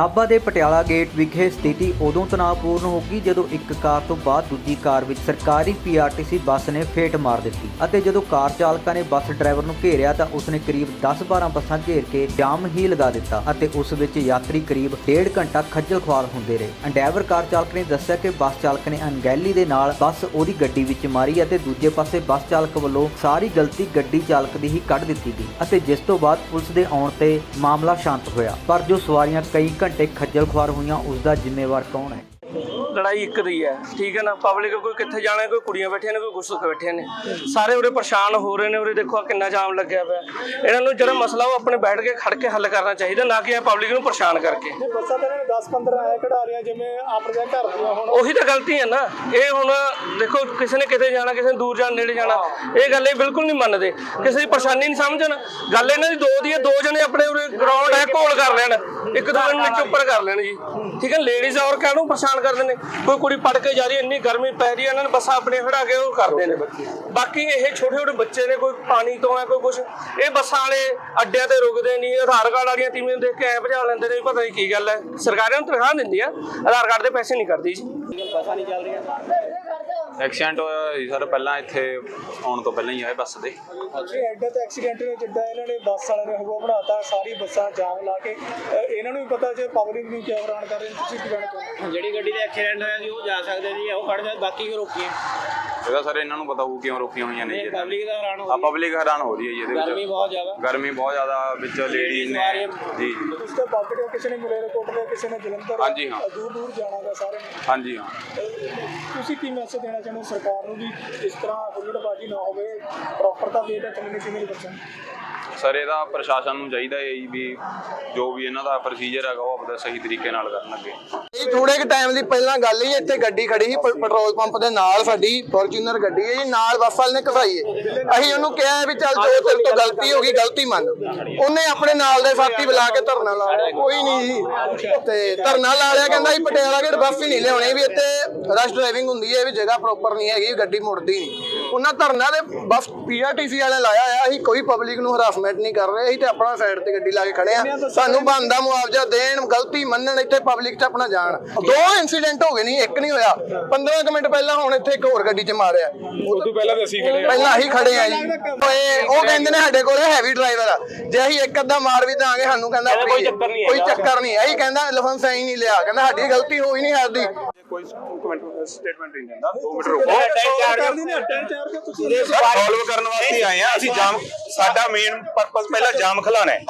ਨਾਭਾ ਦੇ ਪਟਿਆਲਾ ਗੇਟ ਵਿਖੇ ਸਥਿਤੀ ਉਦੋਂ ਤਣਾਅਪੂਰਨ ਹੋ ਗਈ ਜਦੋਂ ਇੱਕ ਕਾਰ ਤੋਂ ਬਾਅਦ ਦੂਜੀ ਕਾਰ ਵਿੱਚ ਸਰਕਾਰੀ ਪੀਆਰਟੀਸੀ ਬੱਸ ਨੇ ਫੇਟ ਮਾਰ ਦਿੱਤੀ ਅਤੇ ਜਦੋਂ ਕਾਰ ਚਾਲਕਾਂ ਨੇ ਬੱਸ ਡਰਾਈਵਰ ਨੂੰ ਘੇਰਿਆ ਤਾਂ ਉਸਨੇ ਕਰੀਬ 10-12 ਬੱਸਾਂ ਘੇਰ ਕੇ ਜਾਮ ਹੀ ਲਗਾ ਦਿੱਤਾ ਅਤੇ ਉਸ ਵਿੱਚ ਯਾਤਰੀ ਕਰੀਬ ਡੇਢ ਘੰਟਾ ਖੱਜਲ ਖੁਆਰ ਹੁੰਦੇ ਰਹੇ। ਅੰਡੈਵਰ ਕਾਰ ਚਾਲਕ ਨੇ ਦੱਸਿਆ ਕਿ ਬੱਸ ਚਾਲਕ ਨੇ ਅਣਗਹਿਲੀ ਦੇ ਨਾਲ ਬੱਸ ਉਹਦੀ ਗੱਡੀ ਵਿੱਚ ਮਾਰੀ ਅਤੇ ਦੂਜੇ ਪਾਸੇ ਬੱਸ ਚਾਲਕ ਵੱਲੋਂ ਸਾਰੀ ਗਲਤੀ ਗੱਡੀ ਚਾਲਕ ਦੀ ਹੀ ਕੱਢ ਦਿੱਤੀ ਗਈ ਅਤੇ ਜਿਸ ਤੋਂ ਬਾਅਦ ਪੁਲਿਸ ਦੇ ਆਉਣ ਤੇ ਮਾਮਲਾ ਸ਼ਾਂਤ ਹੋਇਆ। ਪਰ ਜੋ ਸਵਾਰੀਆਂ ਕਈ ਘੰਟੇ ਖੱਜਲ ਖੁਆਰ ਹੋਈਆਂ ਉਸ ਦਾ ਜ਼ਿੰਮੇਵਾਰ ਕੌਣ ਹੈ? ਲੜਾਈ ਇੱਕ ਦੀ ਹੈ ਠੀਕ ਹੈ ਨਾ? ਪਬਲਿਕ ਕੋਈ ਕਿੱਥੇ ਜਾਣਾ ਕੋਈ ਕੁੜੀਆਂ ਬੈਠੀਆਂ ਨੇ ਕੋਈ ਗੁੱਸੁਕ ਬੈਠੇ ਨੇ। ਸਾਰੇ ਉਰੇ ਪਰੇਸ਼ਾਨ ਹੋ ਰਹੇ ਨੇ ਉਰੇ ਦੇਖੋ ਆਹ ਕਿੰਨਾ ਜਾਮ ਲੱਗਿਆ ਪਿਆ। ਇਹਨਾਂ ਨੂੰ ਜਿਹੜਾ ਮਸਲਾ ਉਹ ਆਪਣੇ ਬੈਠ ਕੇ ਖੜ ਕੇ ਹੱਲ ਕਰਨਾ ਚਾਹੀਦਾ ਨਾ ਕਿ ਇਹ ਪਬਲਿਕ ਨੂੰ ਪਰੇਸ਼ਾਨ ਕਰਕੇ। ਬੱਸਾਂ ਤਾਂ 10 15 ਐ ਕਢਾ ਰਹੀਆਂ ਜਿਵੇਂ ਆਪਣੇ ਘਰ ਦੀਆਂ ਹੁਣ। ਉਹੀ ਤਾਂ ਗਲਤੀ ਹੈ ਨਾ। ਇਹ ਹੁਣ ਦੇਖੋ ਕਿਸੇ ਨੇ ਕਿਤੇ ਜਾਣਾ ਕਿਸੇ ਨੇ ਦੂਰ ਜਾਣ ਨੇੜੇ ਜਾਣਾ ਇਹ ਗੱਲ ਇਹ ਬਿਲਕੁਲ ਨਹੀਂ ਮੰਨਦੇ। ਕਿਸੇ ਦੀ ਪਰੇਸ਼ਾਨੀ ਨਹੀਂ ਸਮਝਣ। ਗੱਲ ਇਹਨਾਂ ਦੀ ਦੋ ਦੀ ਹੈ ਦੋ ਜਣੇ ਆਪਣੇ ਉਰੇ ਗਰਾਊਂਡ ਹੈ ਘੋਲ ਕਰ ਲੈਣ। ਇੱਕ ਦੂਜੇ ਨੂੰ ਨੀਚੇ ਉੱਪਰ ਕਰ ਲੈਣ ਜੀ। ਠੀਕ ਹੈ ਲੇਡੀਜ਼ ਔਰ ਕਾਹਨੂੰ ਪਰੇਸ਼ਾਨ ਕਰਦੇ ਨੇ। ਕੋਈ ਕੁੜੀ ਪੜ ਕੇ ਜਾ ਰਹੀ ਹੈ, ਇੰਨੀ ਗਰਮੀ ਪੈ ਰਹੀ ਹੈ, ਇਹਨਾਂ ਨੇ ਬੱਸਾਂ ਆਪਣੇ ਖੜਾ ਕੇ ਉਹ ਕਰਦੇ ਨੇ ਬਾਕੀ ਇਹ ਛੋਟੇ ਛੋਟੇ ਬੱਚੇ ਨੇ, ਕੋਈ ਪਾਣੀ ਤੋਂ ਹੈ, ਕੋਈ ਕੁਝ ਇਹ ਬੱਸਾਂ ਵਾਲੇ ਅੱਡਿਆਂ ਤੇ ਰੁਕਦੇ ਨਹੀਂ, ਆਧਾਰ ਕਾਰਡ ਵਾਲੀਆਂ ਟੀਮਾਂ ਦੇਖ ਕੇ ਐ ਭਜਾ ਲੈਂਦੇ ਨੇ ਪਤਾ ਨਹੀਂ ਕੀ ਗੱਲ ਹੈ। ਸਰਕਾਰਾਂ ਨੂੰ ਤਨਖਾਹ ਦਿੰਦੀ ਆ, ਆਧਾਰ ਕਾਰਡ ਦੇ ਪੈਸੇ ਨਹੀਂ ਕਰਦੀ ਜੀ। ਐਕਸੀਡੈਂਟ ਹੋਇਆ ਸੀ ਸਰ ਪਹਿਲਾਂ ਇੱਥੇ ਆਉਣ ਤੋਂ ਪਹਿਲਾਂ ਹੀ ਹੋਇਆ ਬੱਸ ਦੇ। ਇਹ ਐਡਾ ਤਾਂ ਐਕਸੀਡੈਂਟ ਨੇ ਜਿੱਦਾਂ ਇਹਨਾਂ ਨੇ ਬੱਸ ਵਾਲਿਆਂ ਨੇ ਹੁਆ ਬਣਾਤਾ ਸਾਰੀ ਬੱਸਾਂ ਜਾਮ ਲਾ ਕੇ। ਅ, ਇਹਨਾਂ ਨੂੰ ਵੀ ਪਤਾ ਜੇ ਪਬਲਿਕ ਨੂੰ ਕਿਉਂ ਹੈਰਾਨ ਕਰ ਰਹੇ ਨੇ, ਤੁਸੀਂ ਕੀ ਕਹਿਣਾ ਚਾਹੁੰਦੇ ਹੋ? ਜਿਹੜੀ ਗੱਡੀ ਦਾ ਐਕਸੀਡੈਂਟ ਹੋਇਆ ਸੀ ਉਹ ਜਾ ਸਕਦੇ ਸੀ ਉਹ ਖੜ ਜਾ ਬਾਕੀ ਕਿਉਂ ਰੋਕੀਏ। ਇਹਦਾ ਸਰ ਇਹਨਾਂ ਨੂੰ ਪਤਾ ਹੋਊ ਕਿਉਂ ਰੋਕੀਆਂ ਹੋਈਆਂ ਨੇ ਜੀ ਇਹ ਪਬਲਿਕ ਦਾ ਹੈਰਾਨ ਹੋ ਆ ਪਬਲਿਕ ਹੈਰਾਨ ਹੋ ਰਹੀ ਹੈ ਜੀ ਇਹਦੇ ਗਰਮੀ ਵਿੱਚ ਬਹੁਤ ਜ਼ਿਆਦਾ। ਗਰਮੀ ਬਹੁਤ ਜ਼ਿਆਦਾ ਵਿੱਚ ਲੇਡੀਜ਼ ਨੇ ਜੀ। ਤੁਸੀਂ ਤਾਂ ਤੋਂ ਕਿਸੇ ਨੇ ਮਲੇਰਕੋਟ ਦੇ ਕਿਸੇ ਨੇ ਜਲੰਧਰ ਹਾਂਜੀ, ਹਾਂ। ਦੂਰ ਦੂਰ ਜਾਣਾ ਗਾ ਸਾਰੇ ਨੇ। ਹਾਂਜੀ ਹਾਂ। ਤੁਸੀਂ ਕੀ ਮੈਸੇਜ ਦੇਣਾ ਚਾਹੁੰਦੇ ਹੋ ਸਰਕਾਰ ਨੂੰ ਵੀ ਇਸ ਤਰ੍ਹਾਂ ਹੁੱਲੜਬਾਜ਼ੀ ਨਾ ਹੋਵੇ? ਪ੍ਰੋਪਰ ਤਾਂ ਵੇਟ ਹੈ ਕਮਿਊਨਿਟੀ ਮਿਲ ਬੱਚਿਆਂ ਸਰ ਇਹਦਾ ਪ੍ਰਸ਼ਾਸਨ ਨੂੰ ਚਾਹੀਦਾ ਹੈ ਜੀ ਵੀ ਜੋ ਵੀ ਇਹਨਾਂ ਦਾ ਪ੍ਰੋਸੀਜਰ ਹੈਗਾ ਉਹ ਆਪਦਾ ਸਹੀ ਤਰੀਕੇ ਨਾਲ ਕਰਨ ਅੱਗੇ। ਇਹ ਥੋੜੇ ਕੁ ਟਾਈਮ ਦੀ ਪਹਿਲਾਂ ਗੱਲ ਹੀ, ਇੱਥੇ ਗੱਡੀ ਖੜੀ ਸੀ, ਪ- ਪੈਟਰੋਲ ਪੰਪ ਦੇ ਨਾਲ ਸਾਡੀ ਫੋਰਚੂਨਰ ਗੱਡੀ ਹੈ ਜੀ, ਨਾਲ ਬੱਸ ਵਾਲੇ ਨੇ ਘਸਾਈ ਹੈ। ਅਸੀਂ ਉਹਨੂੰ ਕਿਹਾ ਵੀ ਚੱਲ ਜੋ ਤੇਰੇ ਤੋਂ ਗਲਤੀ ਹੋ ਗਈ, ਗਲਤੀ ਮੰਨ। ਉਹਨੇ ਆਪਣੇ ਨਾਲ ਦੇ ਸਾਥੀ ਬੁਲਾ ਕੇ ਧਰਨਾ ਲਾ ਲਿਆ, ਕੋਈ ਨਹੀਂ ਜੀ। ਤੇ ਧਰਨਾ ਲਾ ਲਿਆ, ਕਹਿੰਦਾ ਅਸੀਂ ਪਟਿਆਲਾ ਗੇਟ ਬੱਸ ਹੀ ਨਹੀਂ ਲਿਆਉਣੀ, ਵੀ ਇੱਥੇ ਰਸ਼ ਡਰਾਈਵਿੰਗ ਹੁੰਦੀ ਹੈ, ਵੀ ਜਗ੍ਹਾ ਪ੍ਰੋਪਰ ਨਹੀਂ ਹੈਗੀ, ਗੱਡੀ ਮੁੜਦੀ ਨਹੀਂ। ਉਹਨਾਂ ਧਰਨਾ ਦੇ ਬੱਸ ਪੀਆਰਟੀਸੀ ਵਾਲੇ ਲਾਇਆ ਆ ਅਸੀਂ ਕੋਈ ਪਬਲਿਕ ਨੂੰ ਹਰਾਸਮੈਂਟ ਨਹੀਂ ਕਰ ਰਹੇ ਅਸੀਂ ਤੇ ਆਪਣਾ ਸਾਈਡ ਤੇ ਗੱਡੀ ਲਾ ਕੇ ਖੜੇ ਆ ਸਾਨੂੰ ਬਣਦਾ ਮੁਆਵਜ਼ਾ ਦੇਣ ਗਲਤੀ ਮੰਨਣ ਇੱਥੇ ਪਬਲਿਕ 'ਚ ਆਪਣਾ ਜਾਣ। ਦੋ ਇਨਸੀਡੈਂਟ ਹੋ ਗਏ ਨਹੀਂ ਇੱਕ ਨਹੀਂ ਹੋਇਆ। 15 ਕੁ ਮਿੰਟ ਪਹਿਲਾਂ ਹੁਣ ਇੱਥੇ ਇੱਕ ਹੋਰ ਗੱਡੀ 'ਚ ਮਾਰਿਆ। ਉਸ ਤੋਂ ਪਹਿਲਾਂ ਅਸੀਂ ਖੜੇ ਪਹਿਲਾਂ ਅਸੀਂ ਖੜੇ ਆ ਜੀ। ਓਏ ਉਹ ਕਹਿੰਦੇ ਨੇ ਸਾਡੇ ਕੋਲ ਹੈਵੀ ਡਰਾਈਵਰ ਆ। ਜੇ ਅਸੀਂ ਇੱਕ ਅੱਧਾ ਮਾਰ ਵੀ ਦਾਂਗੇ ਸਾਨੂੰ ਕਹਿੰਦਾ ਕੋਈ ਚੱਕਰ ਨਹੀਂ ਕੋਈ ਚੱਕਰ ਨਹੀਂ ਅਸੀਂ ਕਹਿੰਦਾ ਲਾਇਸੈਂਸ ਐਂ ਨਹੀਂ ਲਿਆ। ਕਹਿੰਦਾ ਸਾਡੀ ਗਲਤੀ ਹੋਈ ਨਹੀਂ ਸਾਡੀ। ਕੋਈ ਸਟੇਟਮੈਂਟ ਨਹੀਂ ਦਿੰਦਾ 2 ਮਿੰਟ ਰੁਕੋ। ਕਰਦੀ ਨੇ ਤੁਸੀਂ ਫੋਲੋ ਕਰਨ ਵਾਸਤੇ ਆਏ ਆ ਅਸੀਂ ਜਾਮ ਸਾਡਾ ਮੇਨ ਪਰਪਸ ਪਹਿਲਾਂ ਜਾਮ ਖਲਾਣਾ ਹੈ।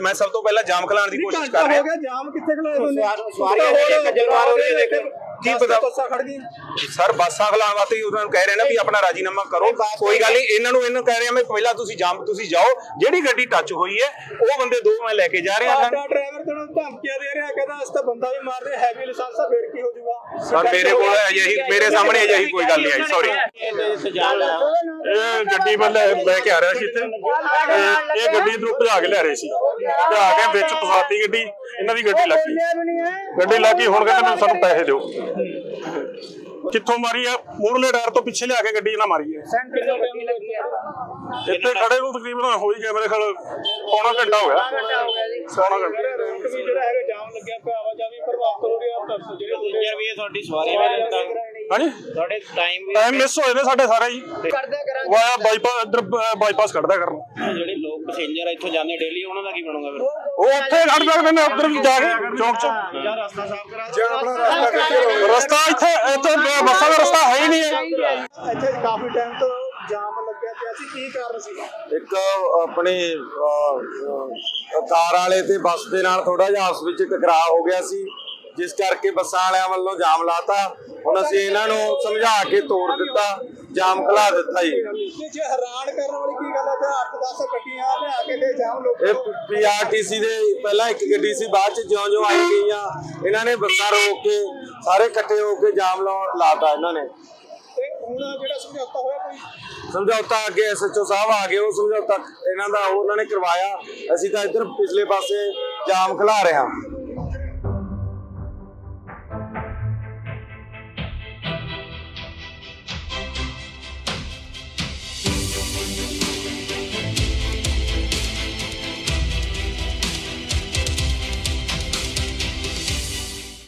ਮੈਂ ਸਭ ਤੋਂ ਪਹਿਲਾਂ ਜਾਮ ਖਲਾਉਣ ਦੀ ਕੋਸ਼ਿਸ਼ ਕਰ ਹੋ ਰਿਹਾ ਗਿਆ ਜਾਮ ਕਿੱਥੇ ਖਲਾਏ ਤੁਸੀਂ? ਸਵਾਰੀਆਂ ਜਿਹੜੀਆਂ ਖੱਜਲ ਖੁਆਰ ਹੋ ਰਹੀਆਂ ਦੇਖੋ। ਕੀ ਪਤਾ? ਬੱਸਾਂ ਖੜ ਗਈਆਂ। ਸਰ ਬੱਸਾਂ ਵਾਸਤੇ ਹੀ ਉਹਨਾਂ ਨੂੰ ਕਹਿ ਰਹੇ ਨੇ ਵੀ ਆਪਣਾ ਰਾਜੀਨਾਮਾ ਕਰੋ। ਕੋਈ ਗੱਲ ਨਹੀਂ ਇਹਨਾਂ ਨੂੰ ਇਹਨੂੰ ਕਹਿ ਰਹੇ ਆ ਮੈਂ ਪਹਿਲਾਂ ਤੁਸੀਂ ਜਾਮ ਤੁਸੀਂ ਜਾਓ। ਜਿਹੜੀ ਗੱਡੀ ਟੱਚ ਹੋਈ ਹੈ ਉਹ ਬੰਦੇ ਦੋ ਮੈਂ ਲੈ ਕੇ ਜਾ ਰਿਹਾ ਹਾਂ। ਸਾਡਾ ਡਰਾਈਵਰ ਤੈਨੂੰ ਧਮਕੀਆਂ ਦੇ ਰਿਹਾ ਕਹਿੰਦਾ ਇਸ ਤਾਂ ਬੰਦਾ ਵੀ ਮਾਰਦੇ ਹੈਵੀ ਲਾਇਸੈਂਸ ਆ ਫੇਰ ਕੀ ਹੋ ਜਾਊਗਾ? ਸਰ ਮੇਰੇ ਕੋਲ ਅਜਿਹੀ ਮੇਰੇ ਸਾਹਮਣੇ ਅਜਿਹੀ ਕੋਈ ਗੱਲ ਨਹੀਂ ਆਈ ਸੌਰੀ ਇਹ ਗੱਡੀ ਮੈਂ ਲੈ ਲੈ ਕੇ ਆ ਰਿਹਾ ਸੀ ਇੱਥੇ। ਇਹ ਗੱਡੀ ਇਧਰੋਂ ਭਜਾ ਕੇ ਲਿਆ ਰਹੇ ਸੀ। ਭਜਾ ਕੇ ਵਿੱਚ ਫਸਾਤੀ ਗੱਡੀ ਇਹਨਾਂ ਦੀ ਗੱਡੀ ਲੱਗੀ ਗੱਡੀ ਲੱਗੀ ਹੁਣ ਕਹਿੰਦੇ ਮੈਨੂੰ ਸਾਨੂੰ ਪੈਸੇ ਦਿਓ। ਕਿੱਥੋਂ ਮਾਰੀ ਆ? ਮੂਰਲੇ ਡਾਰ ਤੋਂ ਪਿੱਛੇ ਲਿਆ ਕੇ ਗੱਡੀ ਇਹਨਾਂ ਮਾਰੀ ਹੈ ਇੱਥੇ ਖੜੇ ਨੂੰ ਤਕਰੀਬਨ ਹੋ ਹੀ ਗਿਆ ਮੇਰੇ ਖਿਆਲ ਪੌਣਾ ਘੰਟਾ ਹੋ ਗਿਆ। ਪੌਣਾ ਘੰਟਾ ਰੈਂਕ ਵੀ ਜਿਹੜਾ ਹੈਗਾ ਜਾਮ ਲੱਗਿਆ ਪਿਆ ਆਵਾਜਾਈ ਪ੍ਰਭਾਵਿਤ ਹੋ ਰਿਹਾ ਤਾਂ ਜਿਹੜੇ ਦੂਜਾ ਵੀ ਇਹ ਤੁਹਾਡੀ ਸਵਾਰੀ ਵੀ ਹਾਂਜੀ? ਤੁਹਾਡੇ ਟਾਈਮ ਵੀ ਟਾਈਮ ਮਿਸ ਹੋਏ ਨੇ ਸਾਡੇ ਸਾਰੇ ਜੀ। ਵਾਇਆ ਬਾਈਪਾਸ ਇੱਧਰ ਬਾਈਪਾਸ ਕੱਢਦਾ ਕਰਨਾ। ਜਿਹੜੇ ਲੋਕ ਪੈਸੇਂਜਰ ਇੱਥੋਂ ਜਾਂਦੇ ਡੇਲੀ ਉਹਨਾਂ ਦਾ ਕੀ ਬਣੂਗਾ ਫਿਰ? ਉਹ ਉੱਥੇ ਖੜ ਸਕਦੇ ਨੇ ਉੱਧਰ ਵੀ ਜਾ ਕੇ ਚੌਂਕ 'ਚ। ਰਸਤਾ ਸਾਫ਼ ਕਰਾ। ਰਸਤਾ ਇੱਥੇ ਇੱਥੇ ਬੱਸਾਂ ਦਾ ਰਸਤਾ ਹੈ ਹੀ ਨਹੀਂ ਹੈ ਇੱਥੇ ਕਾਫੀ ਟਾਈਮ ਤੋਂ ਜਾਮ ਲੱਗਿਆ ਪਿਆ ਸੀ ਕੀ ਕਾਰਨ ਸੀ ਇੱਕ ਆਪਣੀ ਅਹ, ਅਹ, ਕਾਰ ਵਾਲੇ ਤੇ ਬੱਸ ਦੇ ਨਾਲ ਥੋੜਾ ਜਿਹਾ ਆਪਸ ਵਿੱਚ ਟਕਰਾਅ ਹੋ ਗਿਆ ਸੀ ਜਿਸ ਕਰਕੇ ਬੱਸਾਂ ਵਾਲਿਆਂ ਵੱਲੋਂ ਜਾਮ ਲਾਤਾ। ਹੁਣ ਅਸੀਂ ਇਹਨਾਂ ਨੂੰ ਸਮਝਾ ਕੇ ਤੋੜ ਦਿੱਤਾ ਜਾਮ ਖਲਾ ਦਿੱਤਾ ਜੀ। ਇਹ ਜੇ ਹੈਰਾਨ ਕਰਨ ਵਾਲੀ ਕੀ ਗੱਲ ਹੈ ਤੇ 8-10 ਗੱਡੀਆਂ ਲਿਆ ਕੇ ਤੇ ਜਾਮ ਲੋਕ ਇਹ ਪੀਆਰਟੀਸੀ ਦੇ ਪਹਿਲਾਂ ਇੱਕ ਗੱਡੀ ਸੀ ਬਾਅਦ ਚ ਜਿਉਂ-ਜਿਉਂ ਆਈ ਗਈਆਂ। ਇਹਨਾਂ ਨੇ ਬੱਸਾਂ ਰੋਕ ਕੇ ਸਾਰੇ ਇਕੱਠੇ ਹੋ ਕੇ ਜਾਮ ਲਾਤਾ ਇਹਨਾਂ ਨੇ। ਤੇ ਹੁਣ ਜਿਹੜਾ ਸਮਝੌਤਾ ਹੋਇਆ ਕੋਈ? ਸਮਝੌਤਾ ਅੱਗੇ ਐਸਐਚਓ ਸਾਹਿਬ ਆ ਗਏ ਉਹ ਸਮਝੌਤਾ ਇਹਨਾਂ ਦਾ ਉਹਨਾਂ ਨੇ ਕਰਵਾਇਆ। ਅਸੀਂ ਤਾਂ ਇੱਧਰ ਪਿਛਲੇ ਪਾਸੇ ਜਾਮ ਖਿਲਾ ਰਹੇ ਹਾਂ।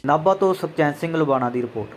ਨਾਭਾ ਤੋਂ ਸਤਚੈਨ ਸਿੰਘ ਲੁਬਾਣਾ ਦੀ ਰਿਪੋਰਟ।